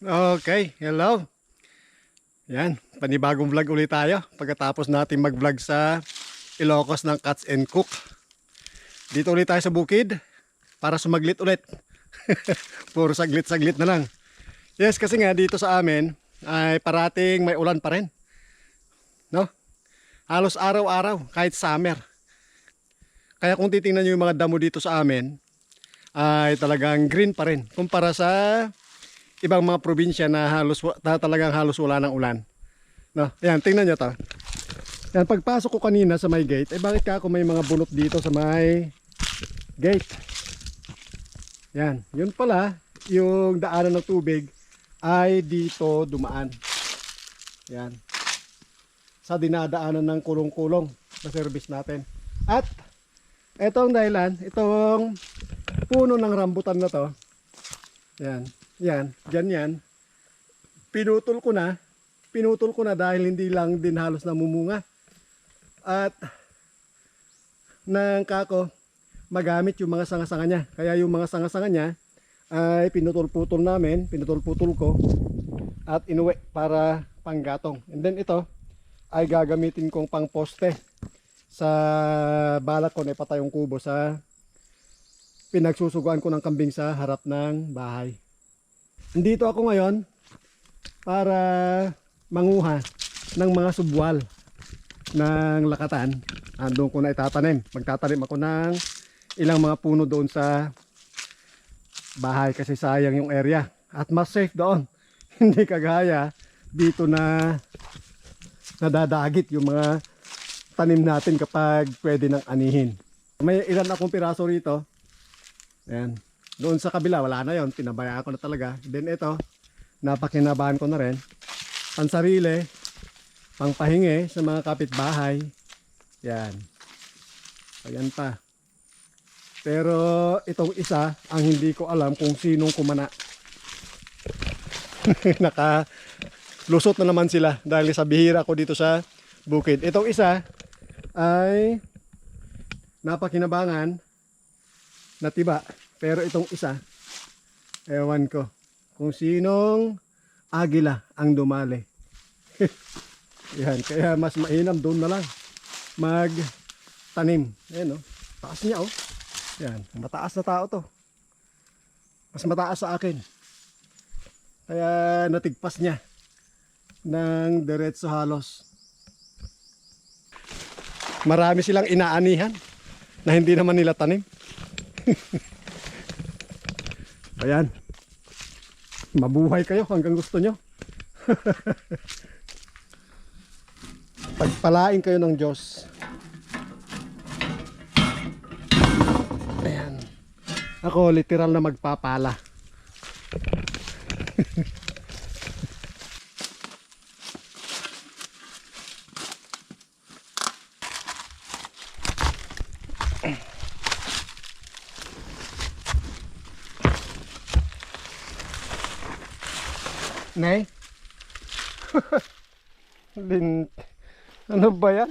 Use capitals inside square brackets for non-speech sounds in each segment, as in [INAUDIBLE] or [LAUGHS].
Okay, hello. Yan, panibagong vlog ulit tayo pagkatapos natin mag-vlog sa Ilocos ng Cats and Cook. Dito ulit tayo sa bukid para sumaglit ulit. [LAUGHS] Puro saglit-saglit na lang. Yes, kasi nga dito sa amin ay parating may ulan pa rin. No? Halos araw-araw, kahit summer. Kaya kung titingnan nyo yung mga damo dito sa amin, ay talagang green pa rin kumpara sa ibang mga probinsya na halos na talagang halos wala ng ulan. No, yan tingnan niyo 'to. Yan pagpasok ko kanina sa may gate, eh bakit ka ako may mga bunot dito sa may gate? Yan, yun pala yung daanan ng tubig ay dito dumaan. Yan. Sa dinadaanan ng kulong-kulong na service natin. At etong dahilan, itong puno ng rambutan na to. Yan. Yan. Ganyan. Pinutol ko na. Pinutol ko na dahil hindi lang din halos namumunga. At nang kako magamit yung mga sanga-sanga niya. Kaya yung mga sanga-sanga niya ay pinutol-putol namin, pinutol-putol ko at inuwi para panggatong. And then ito ay gagamitin kong pang poste sa balak ko na ipatayong kubo sa pinagsusuguan ko ng kambing sa harap ng bahay. Nandito ako ngayon para manguha ng mga subwal ng lakatan. Andun ko na itatanim. Magtatanim ako ng ilang mga puno doon sa bahay kasi sayang yung area. At mas safe doon. [LAUGHS] Hindi kagaya dito na nadadagit yung mga tanim natin kapag pwede nang anihin. May ilan akong piraso rito. Ayan. Doon sa kabila, wala na yon Pinabayaan ko na talaga. Then ito, napakinabahan ko na rin. Pansarili, pangpahingi sa mga kapitbahay. Yan. Ayan pa. Pero itong isa, ang hindi ko alam kung sinong kumana. [LAUGHS] Naka lusot na naman sila dahil sa bihira ko dito sa bukid. Itong isa ay napakinabangan na tiba. Pero itong isa, ewan ko kung sinong agila ang dumali. [LAUGHS] Yan, kaya mas mainam doon na lang magtanim. Ayan oh, taas niya oh. Yan, mataas na tao to. Mas mataas sa akin. Kaya natigpas niya ng diretso halos. Marami silang inaanihan na hindi naman nila tanim. [LAUGHS] Ayan. Mabuhay kayo hanggang gusto nyo. [LAUGHS] Pagpalain kayo ng Diyos. Ayan. Ako literal na magpapala. Nay? [LAUGHS] Lin... Ano ba yan?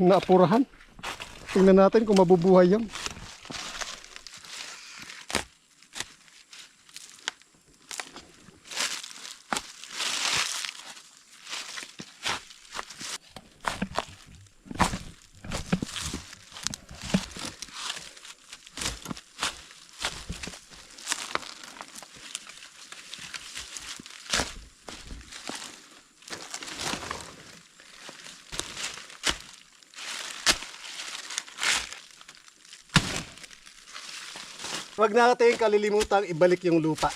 Naapurahan. Tingnan natin kung mabubuhay yan. Huwag natin kalilimutang ibalik yung lupa.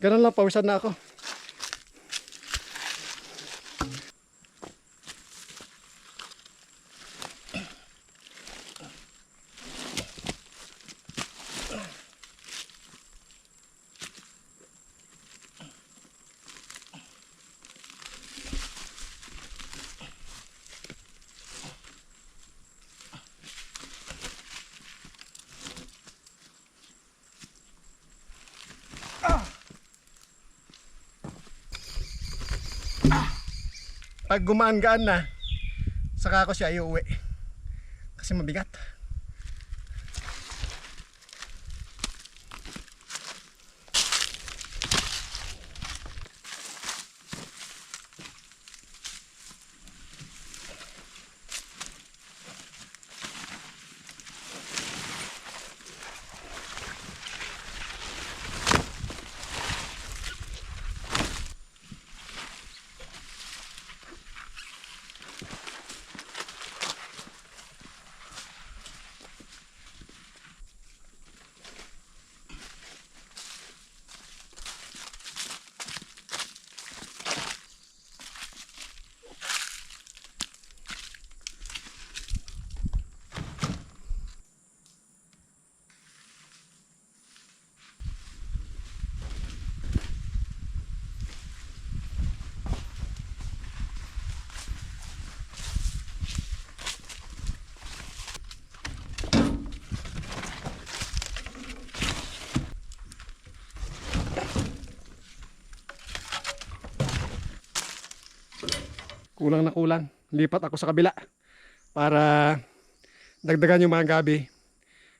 Ganun lang, pawisan na ako. Pag gumaan-gaan na, saka ko siya iuwi. Kasi mabigat. Kulang na kulang. Lipat ako sa kabila para dagdagan yung mga gabi.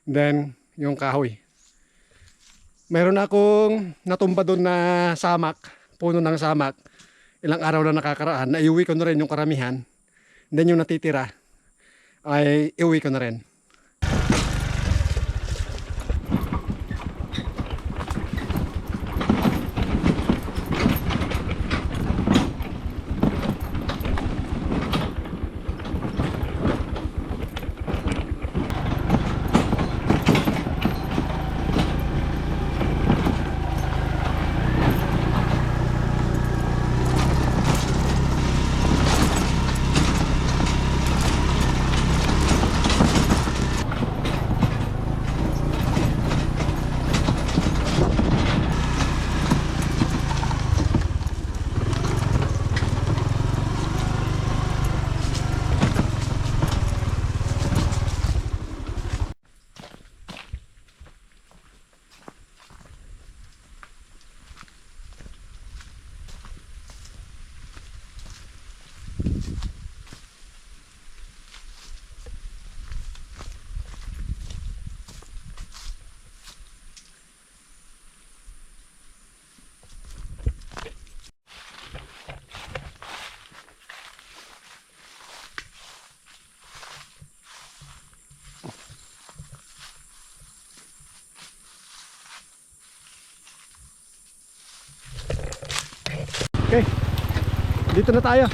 Then, yung kahoy. Meron akong natumba doon na samak, puno ng samak. Ilang araw na nakakaraan, naiuwi ko na rin yung karamihan. Then yung natitira, ay iuwi ko na rin. Okay. Dito na tayo.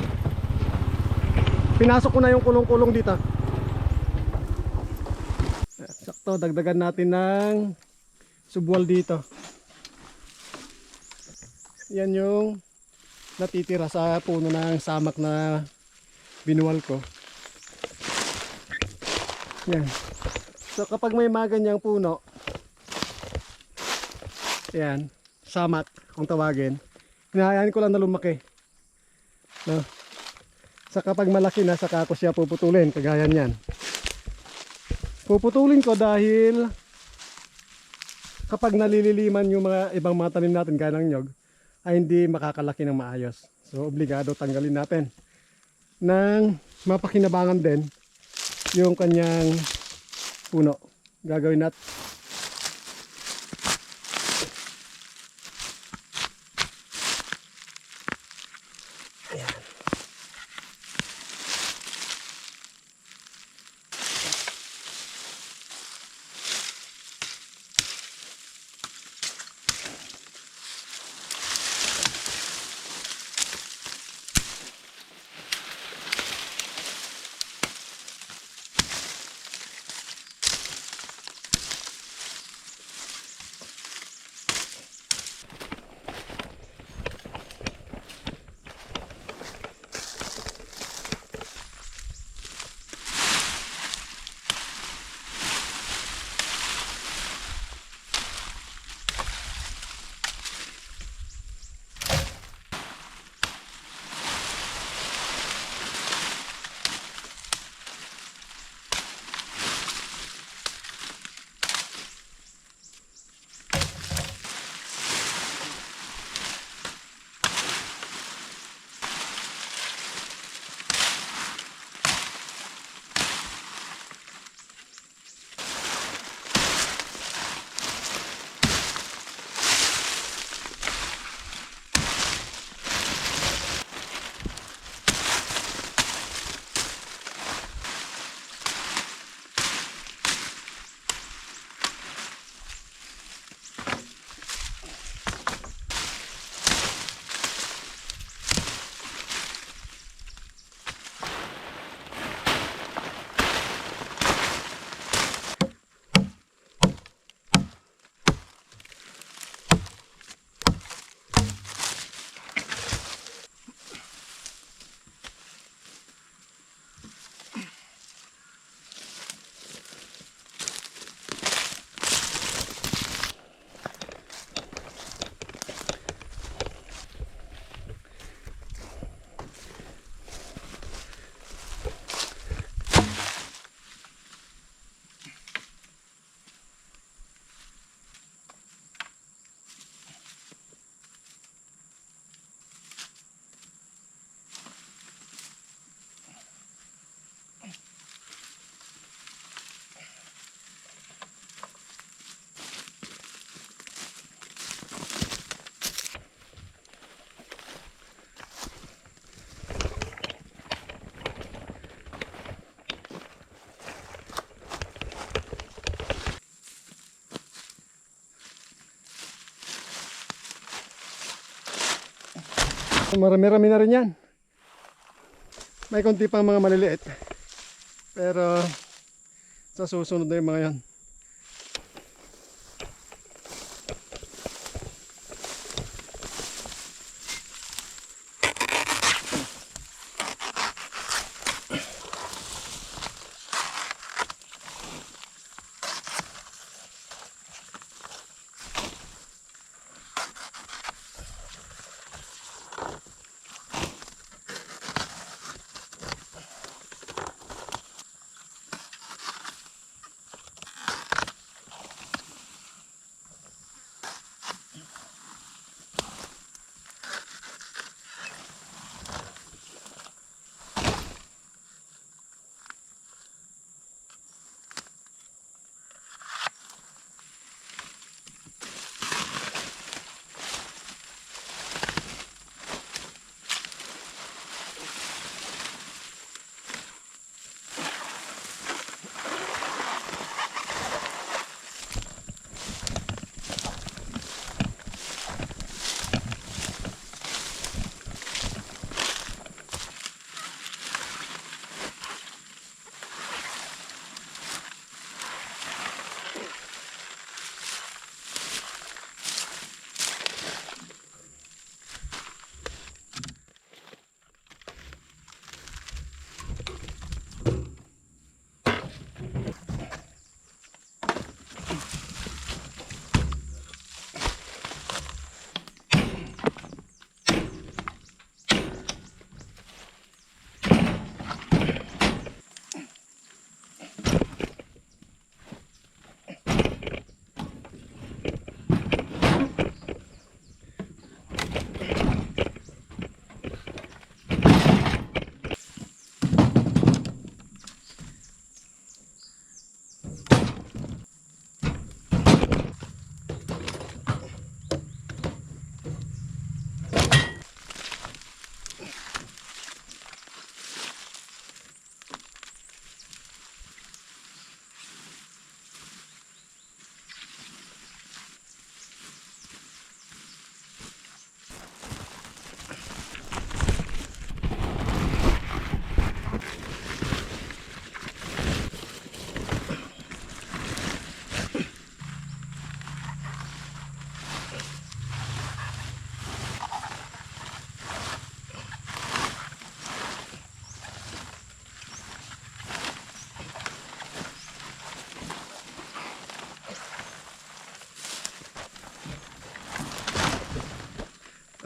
Pinasok ko na yung kulong-kulong dito. Sakto, dagdagan natin ng subwal dito. Yan yung natitira sa puno ng samak na binuwal ko. Yan. So kapag may mga ganyang puno, yan, samak kung tawagin, hinahayaan ko lang na lumaki. No? Sa kapag malaki na, saka ko siya puputulin, kagaya niyan. Puputulin ko dahil kapag nalililiman yung mga ibang mga tanim natin, gaya ng nyog, ay hindi makakalaki ng maayos. So, obligado tanggalin natin. Nang mapakinabangan din yung kanyang puno. Gagawin natin. Marami-rami na rin yan. May konti pang mga maliliit. Pero sa susunod na yung mga yan.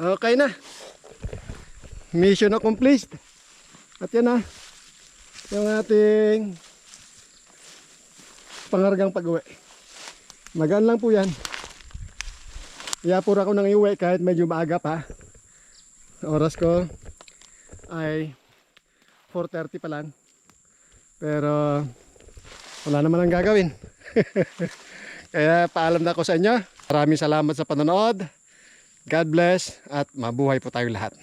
Okay na. Mission accomplished. At yan na. Yung ating pangargang pag-uwi. Magaan lang po yan. Iapura ko nang iuwi kahit medyo maaga pa. Oras ko ay 4.30 pa lang. Pero wala naman ang gagawin. [LAUGHS] Kaya paalam na ako sa inyo. Maraming salamat sa panonood. God bless at mabuhay po tayong lahat.